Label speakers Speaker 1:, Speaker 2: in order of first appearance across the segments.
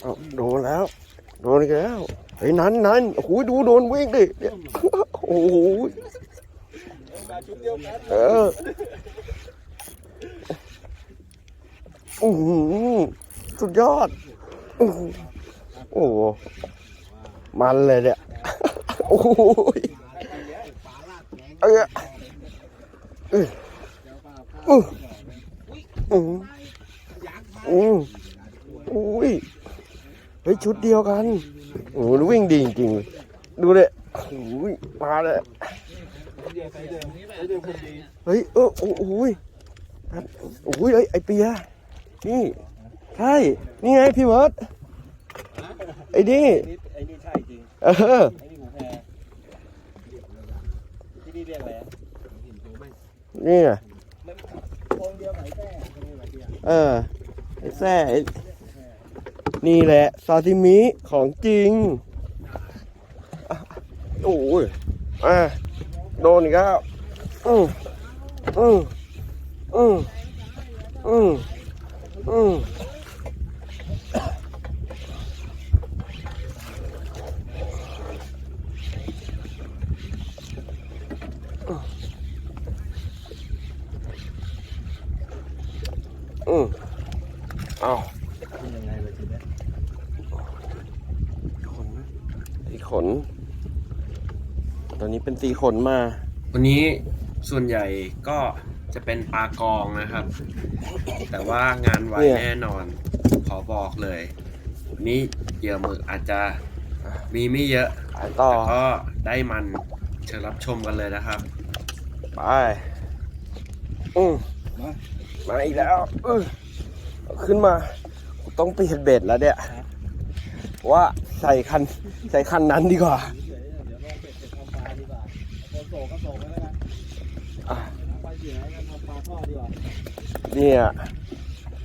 Speaker 1: เอาโดนแล้ว โดนอีกแล้วไอ้นั้นนั้นโอ้โหดูโดนวิ่งดิเนี่ยโอ้โหเออโอ้โหสุดยอดโอ้โหโอ้โหมันเลยเนี่ยโอ้โหเออเอออืออืออืออุ้ย ฮ้ยชุดเดียวกันโอ้โหวิ่งดีจริงๆดูเลยโอ้ยมาเลยเฮ้ยเออโอ้โหยโอ้ยเอ้ยไอเปียนี่ใช่นี่ไงพี่เมิร์ดไอ้นี่
Speaker 2: นี่ไอ้นี่ใช่จริง
Speaker 1: เออ
Speaker 2: ไอ้นี่หูแพรที่นี่เรียกอะไรอะ
Speaker 1: นี่ไง
Speaker 2: องเดียวไหนแท้ไม่รู้อะไรเดียว
Speaker 1: เออไอ้แซ่ไอ้ นี่แหละซาซิมิของจริงโอ้ยอะโดนอีกแล้วอืมอืมอืมอืมอืมอืมเอา
Speaker 2: เป็นยังไงเลยทีเนี้ย
Speaker 1: ขน สีขน ตอนนี้เป็นสีขนมา วันนี้ส่วนใหญ่ก็จะเป็นปลากองนะครับ แต่ว่างานไวเนี่ยแน่นอน ขอบอกเลยวันนี้เหยื่อหมึกอาจจะมีไม่เยอะต่อก็ได้มันเชิญรับชมกันเลยนะครับ ไปอืม
Speaker 2: มา
Speaker 1: มาอีกแล้วเออเอาขึ้นมากูต้องไปเห็ดเบ็ดแล้วเนี่ย ว่าใส่คันใส่คันนั้นดีกว่า
Speaker 2: เดี๋ยวเดี๋ยวลองเป็ดเป็ดทำปลาดีกว่าคนโศกก็โศกไปแล้วกัน
Speaker 1: อะ
Speaker 2: ไปเสียแล้วกันทำปลาทอดดีกว่า
Speaker 1: เนี่ย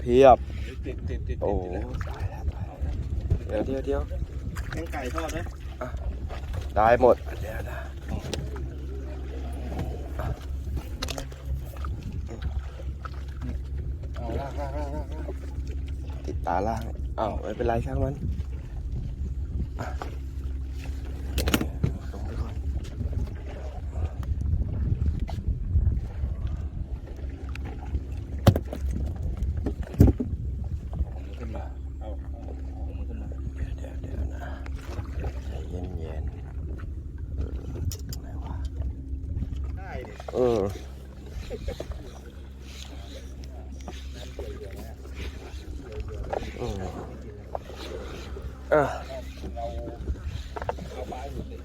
Speaker 1: เพียบ
Speaker 2: ติดติดติด
Speaker 1: โอ้ตายแล้วตายแล้วเดี๋ยวเดี๋ยวเดี๋ยว
Speaker 2: แกงไก่ทอดไหม
Speaker 1: ได้หมดเดี๋ยวนะอะ
Speaker 2: เอาลากลากลากลากลาก
Speaker 1: ติดตาล่างอ้าวไม่เป็นไรช่างมัน
Speaker 2: เอาเอาเอามันขึ้นมา
Speaker 1: เดี๋ยวเดี๋ยวนะใจเย็นเย็นๆเออไหนวะ
Speaker 2: ได้ดิ
Speaker 1: เอออืมอะ
Speaker 2: เราเอาปลาให้หมดดิ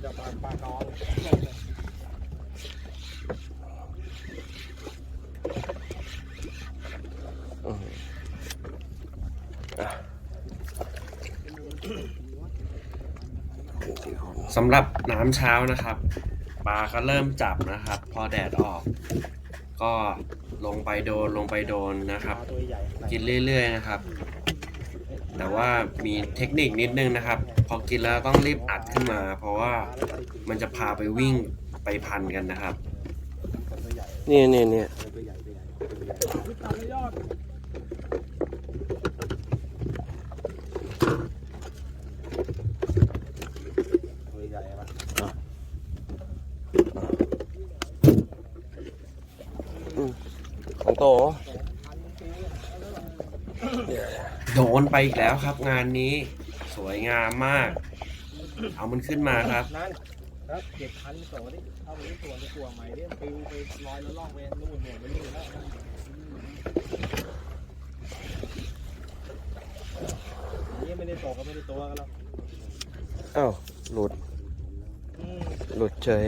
Speaker 2: เดี๋ยวจะปลาปลาน้อง
Speaker 1: อืมอะ สำ
Speaker 3: หรับน้ำเช้านะครับปลาก็เริ่มจับนะครับ พอแดดออก ก็ลงไปโดนลงไปโดนนะครับ กินเรื่อยๆนะครับ แต่ว่ามีเทคนิคนิดนึงนะครับ พอกินแล้วต้องรีบอัดขึ้นมา เพราะว่ามันจะพาไปวิ่งไปพันกันนะครับ
Speaker 1: นี่นี่นี่ย
Speaker 2: ตัวใหญ่ตัวใหญ่ตัวใหญ่ตัดยอดตัวใหญ่ปะ
Speaker 1: ของโต
Speaker 3: โดนไปอีกแล้วครับ งานนี้ สวยงามมาก เอามันขึ้นมาครับ
Speaker 2: นั่นครับเก็บพันโสดิเอาไปที่สวนไปตัวใหม่ดิปิวไปลอยแล้วล่องไปนู่นหมดไปนี่แล้วนี่ไม่ได้ตกก็ไม่ได้ตัวกันแล้ว
Speaker 1: อ้าวหลุด
Speaker 2: อืม
Speaker 1: หลุดเฉย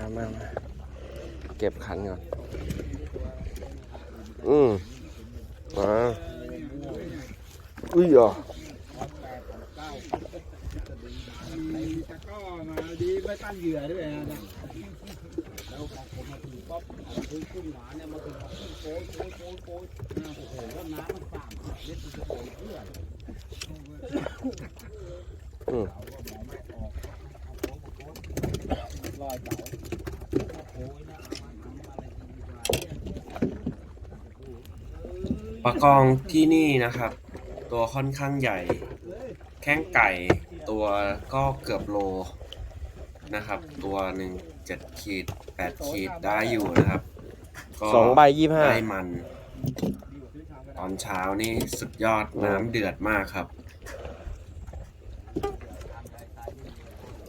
Speaker 1: มามามาเก็บขันก่อน อืมมาอุ้ยอะ
Speaker 2: แต่ก็มาดีไม่ตั้งเหยื่อด้วยนะแล้วพอผมมาถึงป๊อปขึ้นขึ้นหมาเนี่ยมาถึงโค้ยโค้ยโค้ยโค้ยโอ้โหแล้วน้ำมันสามเล็ดจะโค้ยเพื่อ
Speaker 1: อืม
Speaker 2: ลอยเต่าโอ้ยนะเอามาทำอะไรกินดีกว่า
Speaker 3: ปลากองที่นี่นะครับ ตัวค่อนข้างใหญ่ แข้งไก่ตัวก็เกือบโลนะครับ ตัวหนึ่งเจ็ดขีดแปดขีดได้อยู่นะครับก็
Speaker 1: สองใบยี่ห้า
Speaker 3: ได้มัน ตอนเช้านี่สุดยอดน้ำเดือดมากครับ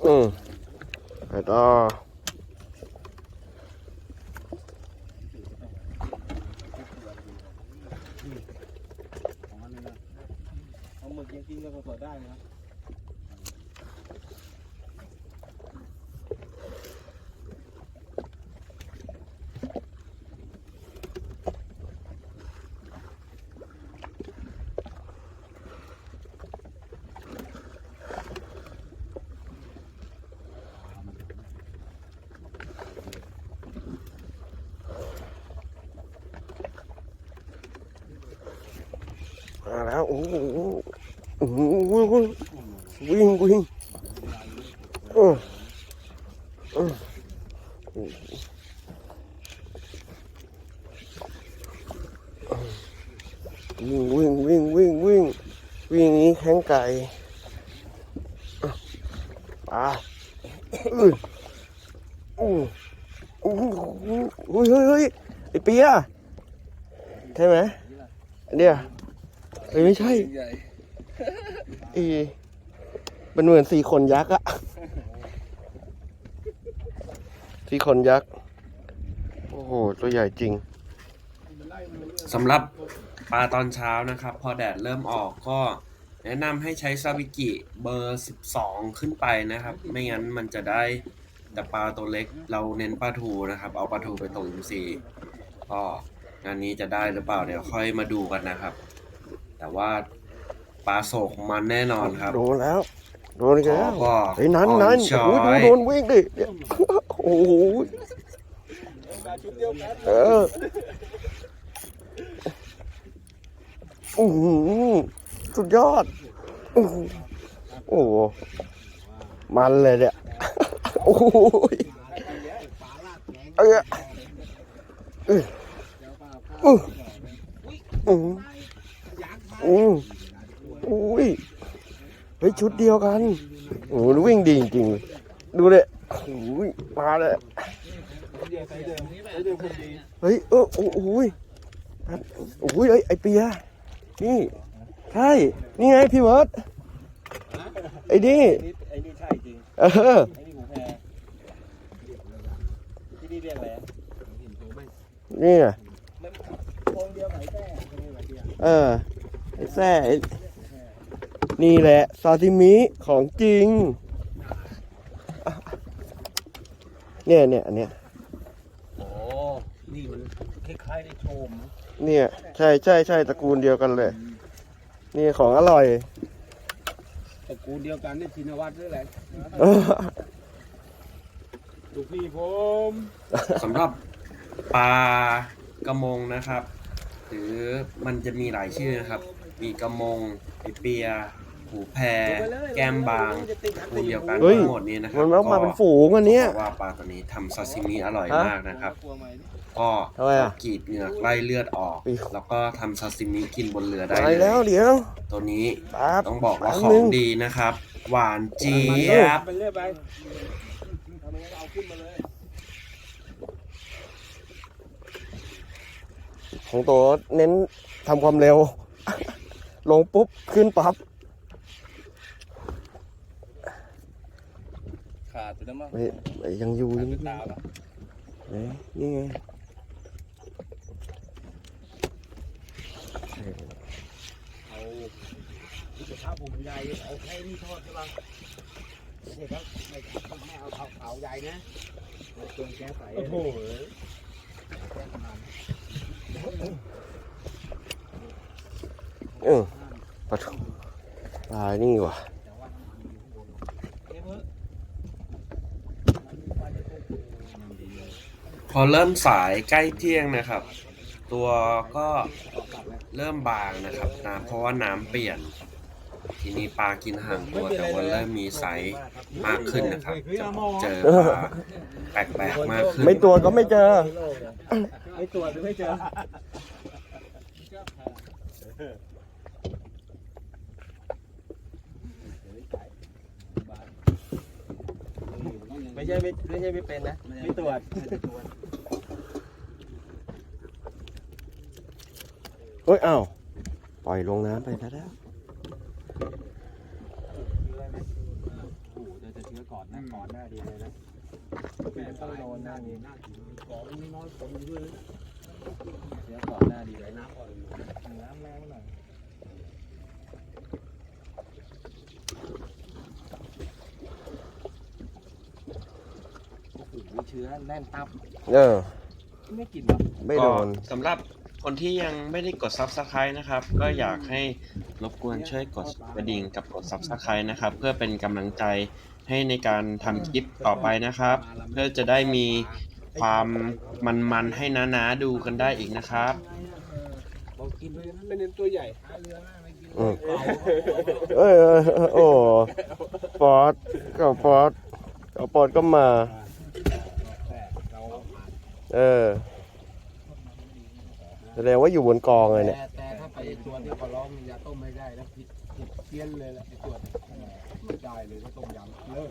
Speaker 1: อืม แล้วก็
Speaker 2: เอาหมึกยังกินก็สดๆได้นะ
Speaker 1: วโอ้โหโอ้โหวิ่งวิ่งเออเออวิ่งวิ่งวิ่งวิ่งวิ่งวิ่งอย่างนี้แข้งไก่อะอืออู้อู้หูเฮ้ยเฮ้ยไอเปียใช่ไหมเนี่ย เฮ้ยไม่ใช่อีมันเหมือนสี่คนยักษ์อะสี่คนยักษ์ โอ้โห ตัวใหญ่จริง
Speaker 3: สำหรับปลาตอนเช้านะครับ พอแดดเริ่มออกก็แนะนำให้ใช้ซาบิกิเบอร์ 12 ขึ้นไปนะครับ ไม่งั้นมันจะได้แต่ปลาตัวเล็กเราเน้นปลาทูนะครับ เอาปลาทูไปตกอินทรีย์ก็งานนี้จะได้หรือเปล่าเดี๋ยวค่อยมาดูกันนะครับ แต่ว่าปลาโศกมันแน่นอนครับ
Speaker 1: โดนแล้ว โดนอีกแล้ว
Speaker 3: ขอบอก
Speaker 1: เฮ้ยนั้นนั้น
Speaker 3: อ่อนช้อย
Speaker 1: โอ้ยดูโดนวิ่งดิเนี่ยโอ้โหเออโอ้โหสุดยอด โอ้โหโอ้โหมันเลยเนี่ยโอ้โหเออเอออือ อืออืออุ้ยเฮ้ยชุดเดียวกัน โอ้โหวิ่งดีจริงๆเลยดูเลยโอ้ยมาเลยเฮ้ยเออโอ้โหยโอ้โหยเอ้ยไอเปียนี่ใช่นี่ไงพี่เวิร์ดไอ้นี่
Speaker 2: ไอ้นี่ใช่จริง
Speaker 1: เออ
Speaker 2: ไอ้นี่หูแพรที่นี่เรียกอะไร
Speaker 1: นี่ไง
Speaker 2: โคงเดียวไหนแท้ไม่ได้ไหนเดียว
Speaker 1: เออไอ้ แซ่ไอ้นี่แหละซาซิมิของจริง เนี่ยเนี่ยอันเนี้ย
Speaker 2: โอ้นี่มันคล้ายๆได้โชม
Speaker 1: เนี่ยใช่ใช่ใช่ตระกูลเดียวกันเลย นี่ของอร่อย
Speaker 2: ตระกูลเดียวกันนี่ชินวัตรหรืออะไร
Speaker 1: เออ
Speaker 2: ลูกพี่ผม
Speaker 3: สำหรับปลากระมงนะครับ หรือมันจะมีหลายชื่อนะครับ มีกระมงปีเปีย หูแพร แก้มบางคูเดียวกัน
Speaker 1: เฮ้ย
Speaker 3: ทั้งหมดนี้นะครั
Speaker 1: มันเอามาเป็นฝูงอันเนี้ย
Speaker 3: บอกว่าปลาตัวนี้ทำซาซิมิอร่อย
Speaker 1: ฮะ
Speaker 3: มากนะครับ
Speaker 2: กลัวไหม
Speaker 3: ก็
Speaker 1: ทำไมอะ
Speaker 3: กรีดเหงือกไล่เลือดออก
Speaker 1: อุ๊ย
Speaker 3: แล้วก็ทำซาซิมิกินบนเรือได้
Speaker 1: ไป
Speaker 3: เลย
Speaker 1: แล้วเดี๋ยว
Speaker 3: ตัวนี้
Speaker 1: แป๊บ
Speaker 3: ต้องบอกว่า
Speaker 1: แป๊บ
Speaker 3: ขอ
Speaker 1: นึ
Speaker 3: ง
Speaker 1: ง
Speaker 3: ดีนะครับ หวานเจี๊ยบ
Speaker 2: ไปเรื่อยไปทำไมเอาขึ้นมาเลย
Speaker 1: ของตัวเน้นทำความเร็ว ลงปุ๊บ ขึ้นปั๊บ
Speaker 2: ขาดไปแล้วมั้ง
Speaker 1: เฮ้ยเฮ้ยยังอยู่
Speaker 2: ขาด
Speaker 1: ยัง
Speaker 2: เป็นตาปะ
Speaker 1: เฮ้ยนี่ไง
Speaker 2: เอาที่จะข้าวผมใหญ่เอาแค่นี้ทอดใช่ปะเด็กครับไม่ไม่เอาเขาเขาใหญ่นะเอาเครื่องแก้ใสโอ้โห
Speaker 1: เออปลาทูปลานี่ว่ะ
Speaker 3: พอเริ่มสายใกล้เที่ยงนะครับ ตัวก็เริ่มบางนะครับน้ำเพราะว่าน้ำเปลี่ยน ทีนี้ปลากินห่างตัวแต่ว่าเริ่มมีไซส์มากขึ้นนะครับจะเจอปลาแปลกๆมากขึ้น
Speaker 1: ไม่ตัวก็ไม่เจอ
Speaker 2: ไม่ตรวจหรือไม่เจอ ไม่ใช่ไม่ไม่ใช่ไม่เป็นนะไม่ตรวจ
Speaker 1: เฮ้ยอ้าวปล่อยลงน้ำไปแล้ว
Speaker 2: โอ้โหเดี๋ยวจะเชื้อก่อนนะก่อนหน้าดีเลยนะแม่ต้องโดนหน้าดีหน้าดีก่อนมีน้อยคนด้วยเชื้อก่อนหน้าดีเลยน้ำก่อนน้ำแรงหน่อยโอ้โห เชื้อแน่นตับ
Speaker 1: เออ
Speaker 2: ไม่กินหรอ
Speaker 1: ไม่โดน
Speaker 3: ก็สำหรับคนที่ยังไม่ได้กด Subscribe นะครับ ก็อยากให้รบกวนช่วยกดกระดิ่งกับกด Subscribe นะครับ เพื่อเป็นกำลังใจให้ในการทำคลิปต่อไปนะครับ เพื่อจะได้มีความมันๆให้น้าๆดูกันได้อีกนะครับ
Speaker 2: บอกกินไปนั้นไม่เน้นตัวใหญ่
Speaker 1: อืมเอ้ยเอ้ยเอ้ยโอ้ฟอสกับฟอสกับฟอสก็มา เออแสดงว่าอยู่บนกองเลยเนี่ย
Speaker 2: แต่แต่ถ้าไปตัวที่เขาร้องมียาต้มไม่ได้แล้วผิดผิดเพี้ยนเลยแหละไอ้ตัวไม่ได้เลยก็ต้มยำเลิก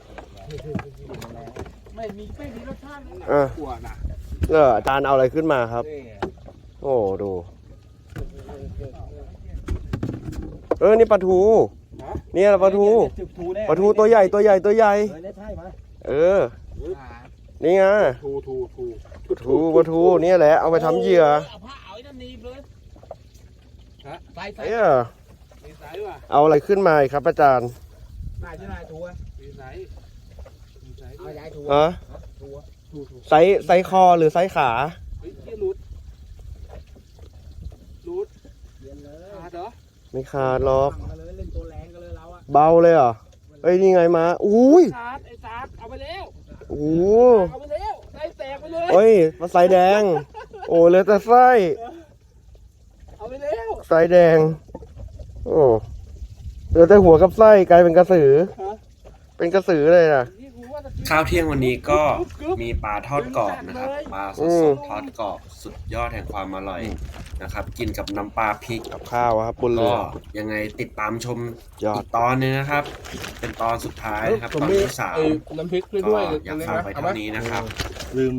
Speaker 2: ไม่มีไม่มีรสชาติเลยนะ
Speaker 1: เออ
Speaker 2: กลัวนะ
Speaker 1: เอออาจารย์เอาอะไรขึ้นมาครับ
Speaker 2: นี่
Speaker 1: โอ้ดู เออนี่ปลาทูเนี่ยปลาทู
Speaker 2: จุดทูแน่
Speaker 1: ปลาทูตัวใหญ่ตัวใหญ่ตัวใหญ่
Speaker 2: เออเนี่ยใช่ไหม
Speaker 1: เออนี่ไง
Speaker 2: ทูทู ทู
Speaker 1: ปลาทูปลาทูเนี่ยแหละเอาไปทำเหยื่อ
Speaker 2: เอาผ้าเอาไอ้นั่นหนีบเลยฮะใส่ใส่
Speaker 1: เอ้ย
Speaker 2: มีใส่ว่ะ
Speaker 1: เอาอะไรขึ้นมาอีกครับอาจารย์
Speaker 2: นายจะนายทัวมีใส่มีใส่เอาย้ายทัว
Speaker 1: ฮะ
Speaker 2: ทัวทูทู
Speaker 1: ไซส์ไซส์คอหรือไซส์ขา
Speaker 2: เฮ้ยเกี่ยรูดรูดเรียนเลยขาดเหรอ
Speaker 1: ไม่ขาดหรอก
Speaker 2: มาเลยเล่นตัวแรงกันเลยเราอะ
Speaker 1: เบาเลยเหรอเอ้ยนี่ไงมาอุ้ย
Speaker 2: ขาดไอ้สากเอาไปแล้ว
Speaker 1: โอ้โห
Speaker 2: เอาไปแล้วไส้ แตกไปเลย
Speaker 1: เฮ้ยมาไซส์แดง โอ้เหลือแต่ไส้
Speaker 2: เอาไปแล้ว
Speaker 1: ไส้แดง โอ้เหลือแต่หัวกับไส้กลายเป็นกระสือ เป็นกระสือเลยนะ
Speaker 2: นี่กูว่าจะกิน
Speaker 3: ข้าวเที่ยงวันนี้ก็มีปลาทอดกรอบนะครับ ปลาส
Speaker 1: อืม
Speaker 3: ดๆทอดกรอบสุดยอดแห่งความอร่อยนะครับ กินกับน้ำปลาพริก
Speaker 1: กับข้าวครับบนเรื
Speaker 3: ก็
Speaker 1: อ
Speaker 3: ยังไงติดตามชม
Speaker 1: ยอ
Speaker 3: อี
Speaker 1: ด
Speaker 3: กตอนหนึงนะครับ เป็นตอนสุดท้ายนะครับ ตอนที่สาม
Speaker 2: น้ำพริก
Speaker 3: ก็อยากฝากไปเท่านี้นะครับ
Speaker 2: ลืมเลย